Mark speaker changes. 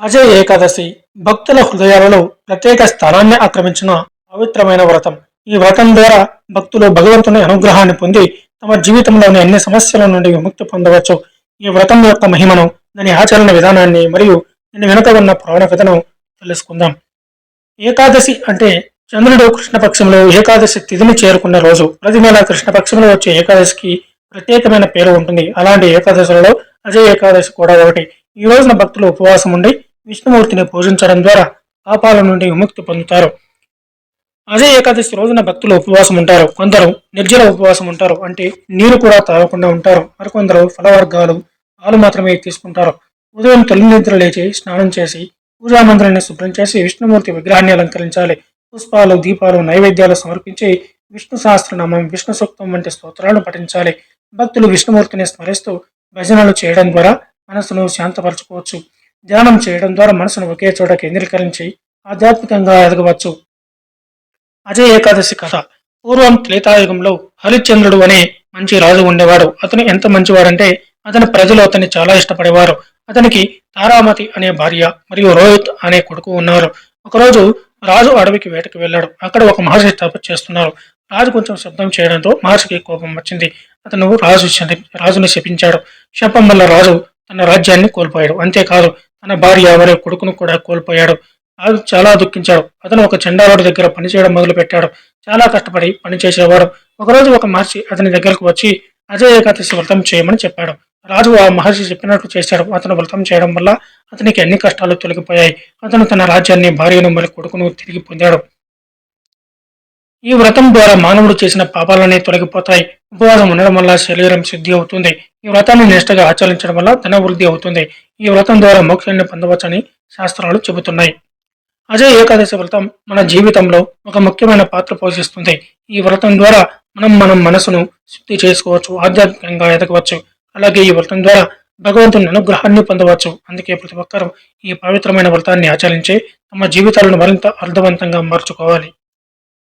Speaker 1: అజయ్ ఏకాదశి భక్తుల హృదయాలలో ప్రత్యేక స్థానాన్ని ఆక్రమించిన పవిత్రమైన వ్రతం. ఈ వ్రతం ద్వారా భక్తులు భగవంతుని అనుగ్రహాన్ని పొంది తమ జీవితంలోని అన్ని సమస్యల నుండి విముక్తి పొందవచ్చు. ఈ వ్రతం యొక్క మహిమను దాని ఆచరణ విధానాన్ని మరియు దీని వెనుక ఉన్న పురాణ కథను తెలుసుకుందాం. ఏకాదశి అంటే చంద్రుడు కృష్ణపక్షంలో ఏకాదశి తిథిని చేరుకున్న రోజు. ప్రతి నెల కృష్ణపక్షంలో వచ్చే ఏకాదశికి ప్రత్యేకమైన పేరు ఉంటుంది. అలాంటి ఏకాదశులలో అజయ్ ఏకాదశి కూడా ఒకటి. ఈ రోజున భక్తులు ఉపవాసం ఉండి విష్ణుమూర్తిని పూజించడం ద్వారా పాపాల నుండి విముక్తి పొందుతారు. అజయ ఏకాదశి రోజున భక్తులు ఉపవాసం ఉంటారు. కొందరు నిర్జల ఉపవాసం ఉంటారు. అంటే నీరు కూడా తాగకుండా ఉంటారు. మరికొందరు ఫలవర్గాలు పాలు మాత్రమే తీసుకుంటారు. ఉదయం తొలి నిద్ర లేచి స్నానం చేసి పూజా మందిరాన్ని శుభ్రం చేసి విష్ణుమూర్తి విగ్రహాన్ని అలంకరించాలి. పుష్పాలు దీపాలు నైవేద్యాలు సమర్పించి విష్ణు సహస్రనామం విష్ణు సూక్తం వంటి స్తోత్రాలను పఠించాలి. భక్తులు విష్ణుమూర్తిని స్మరిస్తూ భజనలు చేయడం ద్వారా మనసును శాంతపరచుకోవచ్చు. ధ్యానం చేయడం ద్వారా మనసును ఒకే చోట కేంద్రీకరించి ఆధ్యాత్మికంగా ఎదగవచ్చు. అజయ ఏకాదశి కథ. పూర్వం త్రేతాయుగంలో హరిశ్చంద్రుడు అనే మంచి రాజు ఉండేవాడు. అతను ఎంత మంచివాడంటే అతని ప్రజలు అతన్ని చాలా ఇష్టపడేవారు. అతనికి తారామతి అనే భార్య మరియు రోహిత్ అనే కొడుకు ఉన్నారు. ఒకరోజు రాజు అడవికి వేటకు వెళ్ళాడు. అక్కడ ఒక మహర్షి తపస్సు చేస్తున్నారు. రాజు కొంచెం శబ్దం చేయడంతో మహర్షికి కోపం వచ్చింది. అతను రాజు రాజుని శపించాడు. శపం వల్ల రాజు తన రాజ్యాన్ని కోల్పోయాడు. అంతేకాదు తన భార్య మరియు కొడుకును కూడా కోల్పోయాడు. రాజు చాలా దుఃఖించాడు. అతను ఒక చెండావాడి దగ్గర పనిచేయడం మొదలుపెట్టాడు. చాలా కష్టపడి పనిచేసేవాడు. ఒకరోజు ఒక మహర్షి అతని దగ్గరకు వచ్చి అజయ ఏకాదశి వ్రతం చేయమని చెప్పాడు. రాజు ఆ మహర్షి చెప్పినట్లు చేశాడు. అతను వ్రతం చేయడం వల్ల అతనికి అన్ని కష్టాలు తొలగిపోయాయి. అతను తన రాజ్యాన్ని భార్యను మరియు కొడుకును తిరిగి పొందాడు. ఈ వ్రతం ద్వారా మానవుడు చేసిన పాపాలన్నీ తొలగిపోతాయి. ఉపవాసం ఉండడం వల్ల శరీరం శుద్ధి అవుతుంది. ఈ వ్రతాన్ని నిష్టగా ఆచరించడం వల్ల ధనవృద్ధి అవుతుంది. ఈ వ్రతం ద్వారా మోక్షాన్ని పొందవచ్చని శాస్త్రాలు చెబుతున్నాయి. అజయ ఏకాదశి వ్రతం మన జీవితంలో ఒక ముఖ్యమైన పాత్ర పోషిస్తుంది. ఈ వ్రతం ద్వారా మనం మనం మనసును శుద్ధి చేసుకోవచ్చు ఆధ్యాత్మికంగా ఎదగవచ్చు. అలాగే ఈ వ్రతం ద్వారా భగవంతుని అనుగ్రహాన్ని పొందవచ్చు. అందుకే ప్రతి ఒక్కరూ ఈ పవిత్రమైన వ్రతాన్ని ఆచరించి తమ జీవితాలను మరింత అర్థవంతంగా మార్చుకోవాలి.